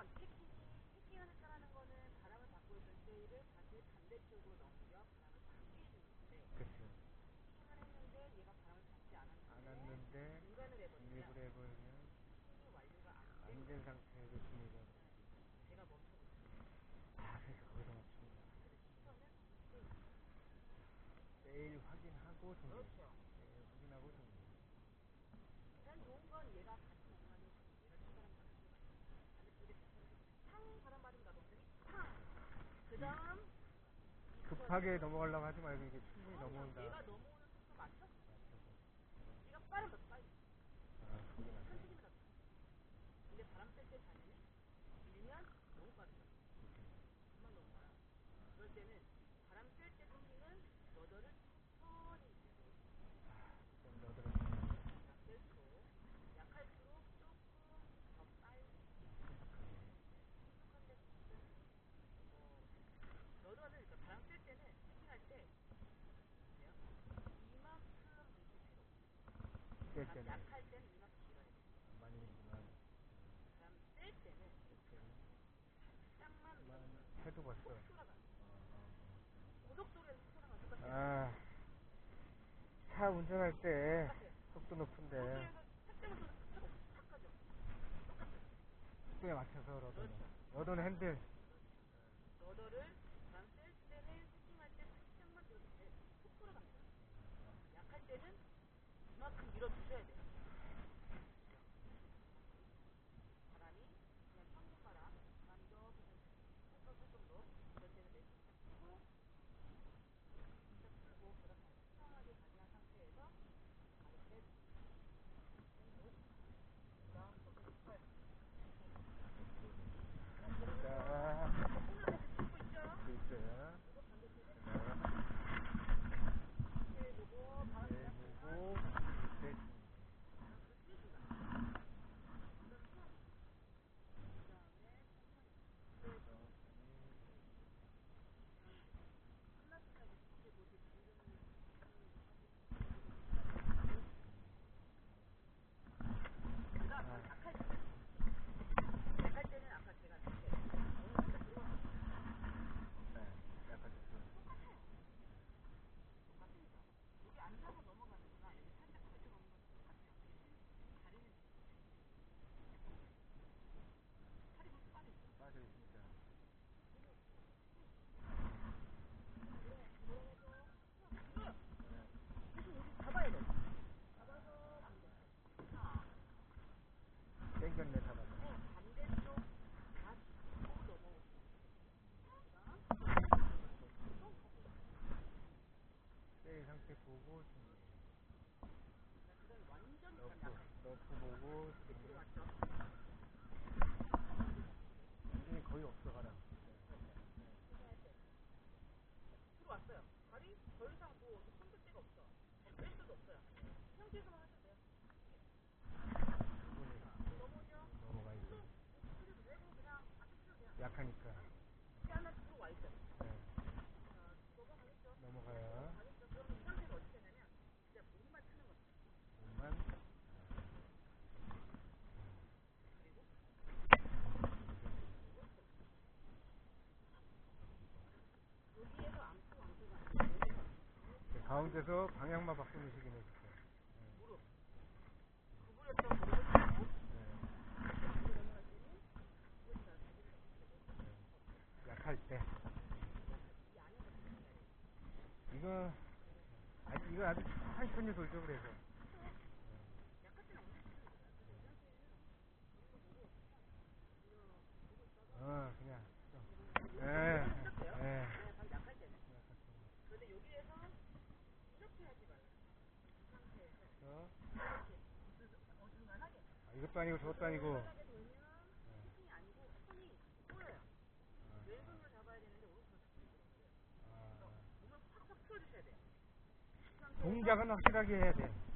물론 피킹, 피킹을 했다는 거는 바람을 받고 있던 세일을 다시 반대쪽으로 넘겨 바람을 받게 해주는데 그쵸. 그렇죠. 피킹을 했는데 얘가 바람을 받지 않았는데, 중간을 해버리면 해버리면 피킹이 완료가 안 된 상태에서 진입을 제가 멈춰버렸어요. 아, 그래서 거기서 멈춘 거야. 내일 확인하고 정리. 그렇죠. 내일 확인하고 정리. 일단 좋은 건 얘가 급하게 넘어가려고 하지 말고 이게 충분히 넘어온다. 왔어. 아. 아, 차 운전할 때 속도 높은데. 속도에 맞춰서 그렇죠. 러더는. 러더는 핸들. 러더를 보고 너프 보고 이게 거의 없어 가라. 들어왔어요. 발이 더 이상 뭐 손댈 데가 없어. 뺄 수도 없어요. 형제에서만 하셔 돼서 방향만 바꾸는 식이네 네. 약할 때. 이거 아니 이거 아주 천천히 돌죠 그래서. 이것도 아니고 저것도 네. 아니고. 동작은 확실하게 해야 돼.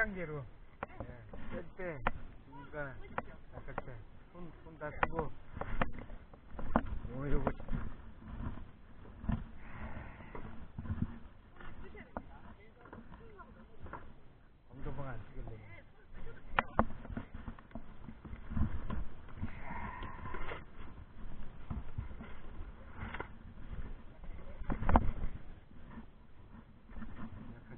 3단계로. 네, 뺄 때, 이거, 아까 때, 손, 손다 쓰고, 오, 요거. 엉덩방 안 찍을래. 약할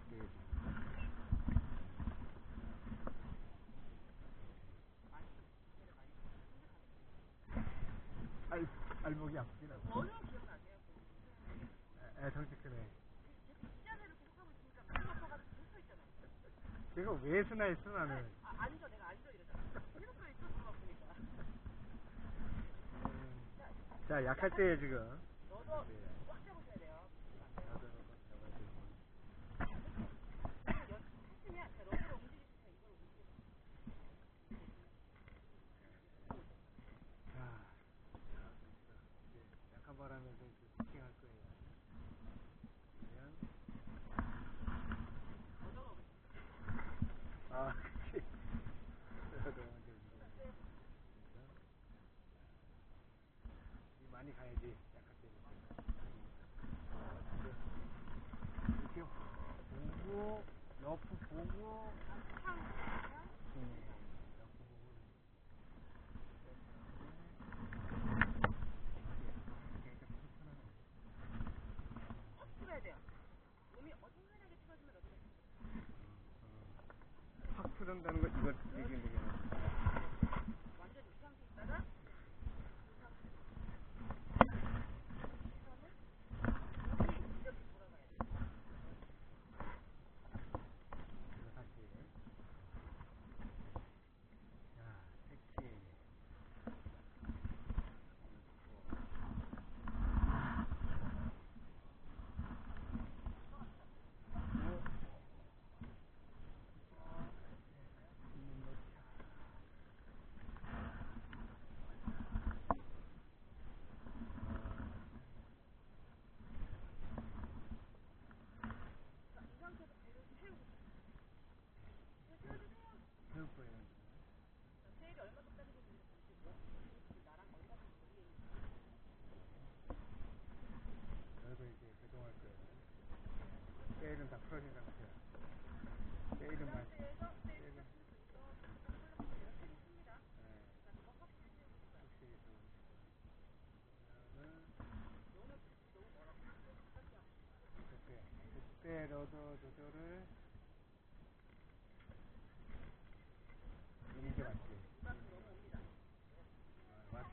때. 알, 알목이 아프긴 하고. 저는 기억나세요. 에, 계속 있잖아요. 제가 왜 쓰나 했어, 나는. 아, 앉아, 내가 앉아 이러잖아. 계속 서 있어, 좀 아프니까. 음. 자, 약할 때에 지금. 너도 네. 꽉 잡으셔야 돼요. 나도 한번 잡아야 되고. 했으면 제가 너무 움직일 수 있어요. 이걸 움직일 수 자, 자, 이제 이제 스팅할 거예요. 그러면, 아, 그치. 많이 가야지, 약할 때는. 이렇게 보고, 옆 보고, 음, 옆 보고. 확 풀어야 돼요. 몸이 어중간하게 틀어지면 어떻게 돼요? 확 풀은다는 거 이거 얘기는 되게 완전 이 상태 있다가 이 상태. 몸이 이렇게 돌아가야 돼요. 다시 자 택시 자, 이 상태에서 배를 세우고 배 세워주세요. 세울 거예요 자, 세일이 얼마큼 따지는지 보시고요. 지금 나랑 얼마큼 거리에 있는지. 여기서 이제 배동할 거예요 세일은 다 풀어진 상태야 세일은만 상태에서 세일을 쓸수 있어. 콜라겐 제가 세일 씁니다. 예, 자,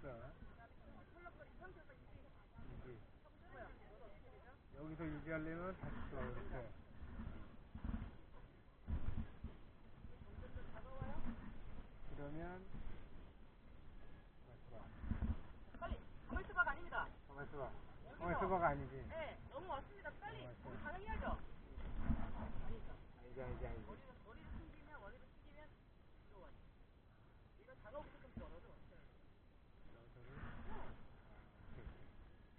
아? 여기서 유지하려면 다시 또 이렇게 점점 더 다가와요. 그러면 빨리. 가만히 있어봐가 아닙니다. 가만 있어 봐 가만 있어 봐가 아니지 네, 너무 왔습니다. 빨리. 가능해야죠. 아니지 아니지 아니지